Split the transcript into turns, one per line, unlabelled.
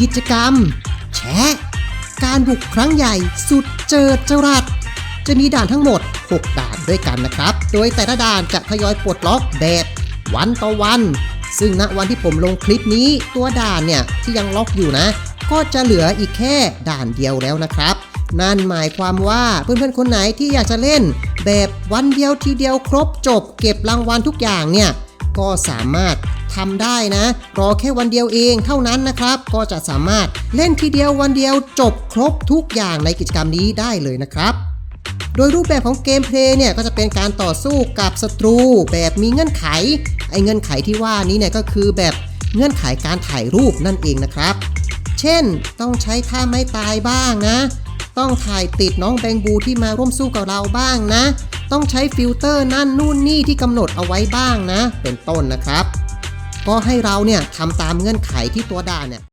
กิจกรรม แชะ การบุกครั้งใหญ่สุดเจิดจรัส จะมีด่านทั้งหมด 6 ด่านด้วยกันนะครับ โดยแต่ละด่านจะทยอยปลดล็อกแบบวันต่อวัน ซึ่งณวันที่ผมลงคลิปนี้ตัวด่านเนี่ยที่ยังล็อกอยู่นะ ก็จะเหลืออีกแค่ด่านเดียวแล้วนะครับ นั่นหมายความว่าเพื่อนๆคนไหนที่อยากจะเล่น แบบวันเดียวทีเดียวครบจบ เก็บรางวัลทุกอย่างเนี่ยก็สามารถ ทำได้นะ รอแค่วันเดียวเองเท่านั้นนะครับ ก็จะสามารถเล่นทีเดียววันเดียวจบครบทุกอย่างในกิจกรรมนี้ได้เลยนะครับโดยรูปแบบของเกมเพลย์เนี่ยก็จะเป็นการต่อสู้กับศัตรูแบบมีเงื่อนไข ไอ้เงื่อนไขที่ว่านี้เนี่ยก็คือแบบเงื่อนไขการถ่ายรูปนั่นเองนะครับ เช่นต้องใช้ท่าไม้ตายบ้างนะ ต้องถ่ายติดน้องแบงบูที่มาร่วมสู้กับเราบ้างนะ ต้องใช้ฟิลเตอร์นั่นนู่นนี่ที่กำหนดเอาไว้บ้างนะ เป็นต้นนะครับ ก็ให้เราเนี่ยทำตามเงื่อนไขที่ตัวด่านเนี่ย